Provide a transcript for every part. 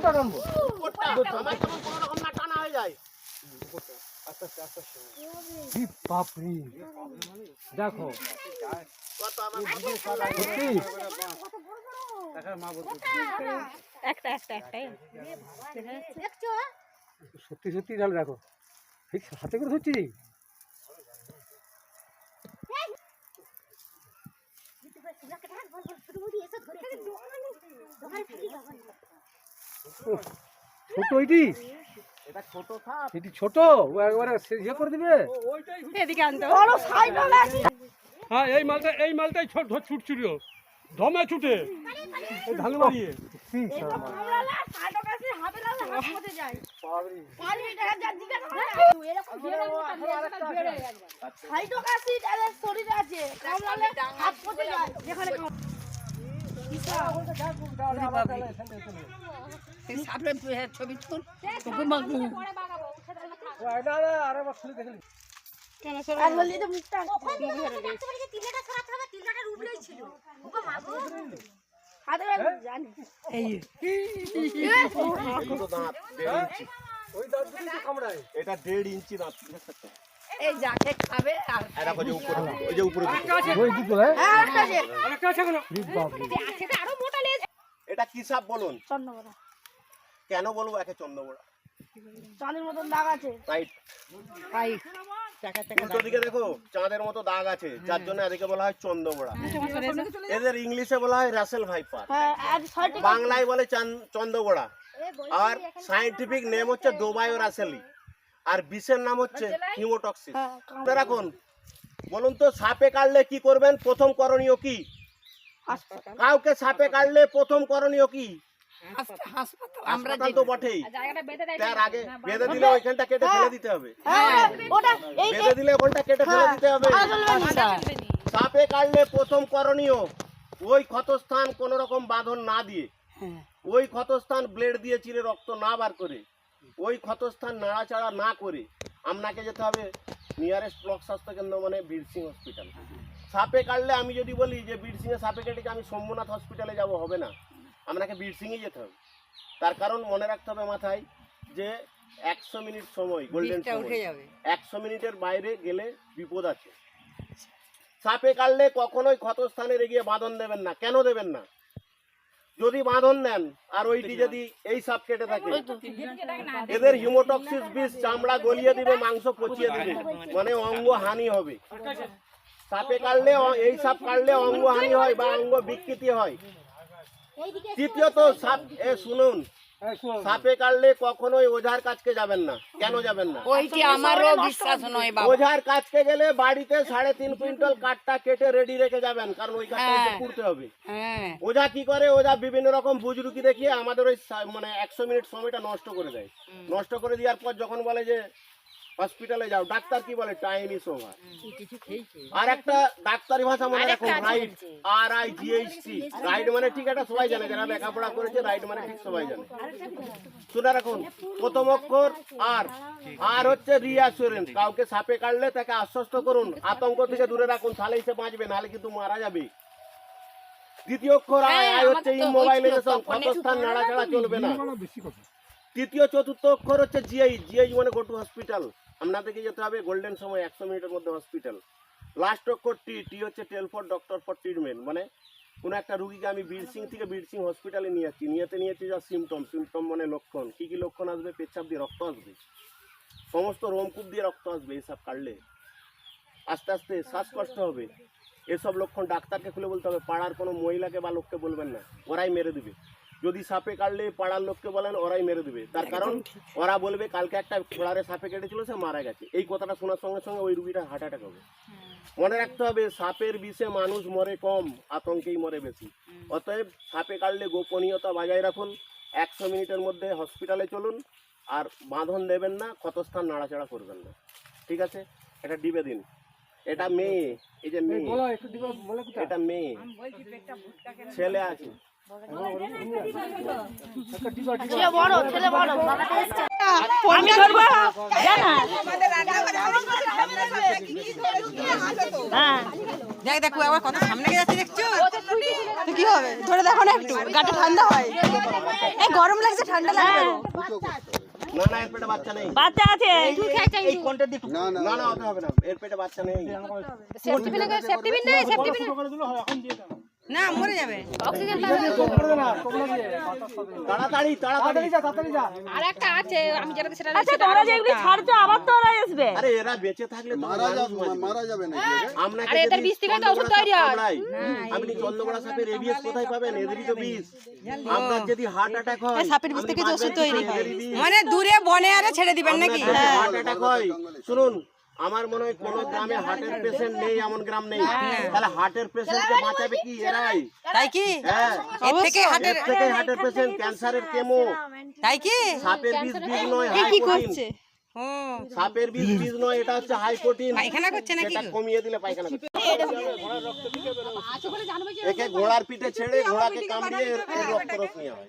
কোনটা টানবো। আমার কোনো রকম না টানা হয়ে যায়। বাপরে। দেখো। সত্যি? একটা একটা সত্যি সত্যি জাল দেখো। ঠিক হাতে করে ধরছি ছোট এটি এটা ছোট ছোট ও একবারে ইয়ে করে দিবে এদিকে আনতে হ্যাঁ এই মালটা এই মালটাই ছোট ছুটছিল ধমে ছুটে এই ধান মারিয়ে কি ছবি তুল। তোকে মাগবো এটা দেড় ইঞ্চি দাঁত দিয়ে তো কামড়ায়। এটা দেড় ইঞ্চি দাঁত। এই যাকে খাবে আর এটা দেখো যে উপরে ওই যে উপরে ওই দুটো হ্যাঁ? আরেকটা আছে। কেন? ই বাপরে আরও মোটা লেজ। এটা কি সাপ বলুন? কেন বলব? একে চন্দ্রবোড়া চাঁদের মতন দাগ আছে। রাইট টাকা উল্টো দিকে দেখো চাঁদের মতো দাগ আছে যার জন্য এদিকে বলা হয় চন্দ্রবোড়া এদের ইংলিশে বলা হয় রাসেল ভাইপার। হ্যাঁ আর বাংলায় বলে চান- চন্দ্রবোড়া আর সাইন্টিফিক নেম হচ্ছে দোবায়ো রাসেলি। আর বিষের নাম হচ্ছে হিমোটক্সিস। হ্যাঁ, রাখুন বলুন তো সাপে কাটলে কি করবেন? প্রথম করণীয় কি? কাউকে সাপে কাটলে প্রথম করণীয় কি? হাসপাতাল। তো বটেই। জায়গাটা বেঁধে দেয় তার আগে বেঁধে দিলে ওইখানটা কেটে ফেলে দিতে হবে। হ্যাঁ ওটা বেঁধে দিলে ওখানটা কেটে ফেলে দিতে হবে। সাপে কাটলে প্রথম করণীয় ওই ক্ষতস্থান কোন রকম বাঁধন না দিয়ে। ওই ক্ষতস্থান ব্লেড দিয়ে চিরে রক্ত না বার করে ওই ক্ষতস্থান নাড়াচাড়া না করে আপনাকে যেতে হবে নিয়ারেস্ট ব্লক স্বাস্থ্য কেন্দ্র মানে বীরসিং হসপিটাল সাপে কাটলে আমি যদি বলি যে বীরসিংয়ে সাপে কেটেছে আমি সোমনাথ হসপিটালে যাব? হবে না। আপনাকে বীরসিংয়ে যেতে হবে। তার কারণ মনে রাখতে হবে মাথায় যে একশো মিনিট সময় গোল্ডেন যাবে। একশো মিনিটের বাইরে গেলে বিপদ আছে। সাপে কাটলে কখনোই ক্ষতস্থানে রেগিয়ে বাঁধন দেবেন না। কেন দেবেন না? যদি বাঁধন নেন আর ওইটি যদি এই সাপ কেটে থাকে এদের হিমোটক্সিস বিষ চামড়া গলিয়ে দিবে মাংস পচিয়ে দিবে। মানে অঙ্গ হানি হবে। সাপে কাটলে এই সাপ কাটলে অঙ্গ হানি হয় বা অঙ্গ বিকৃতি হয়। তৃতীয়ত সাপ এ শুনুন। সাপে কাটলে কখনোই ওঝার কাছকে যাবেন না। কেন যাবেন না? ওইটি আমারও বিশ্বাস নয় বাবা। ওঝার কাছকে গেলে বাড়িতে সাড়ে তিন কুইন্টাল কাঠটা কেটে রেডি রেখে যাবেন কারণ ওই কাঠটা এসে হ্যাঁ। পুড়তে হবে। হ্যাঁ। ওঝা কি করে? ওঝা বিভিন্ন রকম বুজরুকি দেখিয়ে আমাদের ওই মানে একশো মিনিট সময়টা নষ্ট করে দেয়। নষ্ট করে দেওয়ার পর যখন বলে যে হসপিটালে যাও ডাক্তার কি বলে? টাইম ইস ওভার আর একটা ডাক্তারি ভাষা মনে রাখুন right R I G H T right মানে ঠিক এটা সবাই জানে যারা লেখাপড়া করেছে রাইট মানে ঠিক সবাই জানে। শুনে রাখুন প্রথম অক্ষর আর আর হচ্ছে রিঅ্যাসুরেন্স কাউকে সাপে কাটলে তাকে আশ্বস্ত করুন আতঙ্ক থেকে দূরে রাখুন তাহলেই সে বাঁচবে নাহলে কিন্তু মারা যাবে। দ্বিতীয় অক্ষর আয় আয় হচ্ছে ইমোবাইলাইজেশন ক্ষতস্থান নাড়াচাড়া চলবে না। তৃতীয়, চতুর্থ অক্ষর হচ্ছে জিআই জিআই মানে গো টু হসপিটাল আপনাদেরকে যেতে হবে গোল্ডেন সময়, একশো মিনিটের মধ্যে হসপিটাল লাস্ট অক্ষর টি টি হচ্ছে tell for doctor for treatment মানে কোনো একটা রুগীকে আমি বীরসিং থেকে বীরসিং হসপিটালে নিয়ে যাচ্ছি। নিয়েতে নিয়েছি যা সিমটম সিমটম মানে লক্ষণ। কী কী লক্ষণ আসবে? পেচ্ছাপ দিয়ে রক্ত আসবে। সমস্ত রোমকূপ দিয়ে রক্ত আসবে, এসব কাটলে। আস্তে আস্তে শ্বাসকষ্ট হবে। এসব লক্ষণ ডাক্তারকে খুলে বলতে হবে। পাড়ার কোনো মহিলাকে বা লোককে বলবেন না। ওরাই মেরে দিবে। যদি সাপে কাটলে পাড়ার লোককে বলেন ওরাই মেরে দেবে। তার কারণ ওরা বলবে কালকে একটা খোড়ারে সাপে কেটেছিল সে মারা গেছে। এই কথাটা শোনার সঙ্গে সঙ্গে ওই রুগীটা হার্ট অ্যাটাক হবে। মনে রাখতে হবে সাপের বিষে মানুষ মরে কম আতঙ্কেই মরে বেশি। অতএব সাপে কাটলে গোপনীয়তা বজায় রাখুন একশো মিনিটের মধ্যে হসপিটালে চলুন আর বাঁধন দেবেন না ক্ষতস্থান নাড়াচাড়া করবেন না। ঠিক আছে? এটা ডিবে দিন এটা মেয়ে এই যে মেয়ে। বলো একটু দিবা বলে কোথায়? এটা মেয়ে। ছেলে আছে। দেখ দেখো আবার কত সামনে গিয়ে যাচ্ছে দেখছ তো কি হবে ধরে দেখো না একটু গাটা ঠান্ডা হয় এই গরম লাগছে ঠান্ডা লাগছে না না এর পেটে বাচ্চা নেই। বাচ্চা আছে না না ওতে হবে না এর পেটে বাচ্চা নেই না মরে যাবে। তাড়াতাড়ি তাড়াতাড়ি। যা তাড়াতাড়ি যা। আচ্ছা তোমরা যেগুলি ছাড়ছো আবার তো ওরা আসবে। আরে এরা বেঁচে থাকলে মারা যাবে মারা যাবে। না আমরা আরে এদের বিষ থেকে তো ওষুধ তৈরি হয়। আপনি চন্দ্রকোনা সাপের এবিএস কোথায় পাবেন? এদেরই তো বিষ। আপনার যদি হার্ট অ্যাটাক হয় সাপের বিষ থেকে যে ওষুধ তৈরি হয়। মানে দূরে বনে আরে ছেড়ে দিবেন নাকি? হার্ট অ্যাটাক হয় শুনুন আমার মনে হয় কোন গ্রামে হার্টের পেশেন্ট নেই এমন গ্রাম নেই। তাহলে হার্টের পেশেন্টকে বাঁচাবে কি এরাই? তাই কি? হ্যাঁ। এর থেকে হাটের এর থেকে হার্টের পেশেন্ট ক্যান্সারের কেমো? তাই কি সাপের বিষ বিষ নয় হাই প্রোটিন। ও সাপের বিষ বিষ নয় এটা হচ্ছে হাই প্রোটিন। পায়খানা করছে নাকি? এটা কমিয়ে দিলে পায়খানা করছে। একে ঘোড়ার পিঠে ছেড়ে ঘোড়াকে কামড়িয়ে রক্ত রস নেওয়া হয়।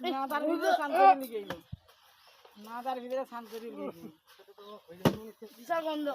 গেল নাদার ভিতরে শান্ত করে লিগে গেল নাদার ভিতরে শান্ত করে বিশাল গন্ধ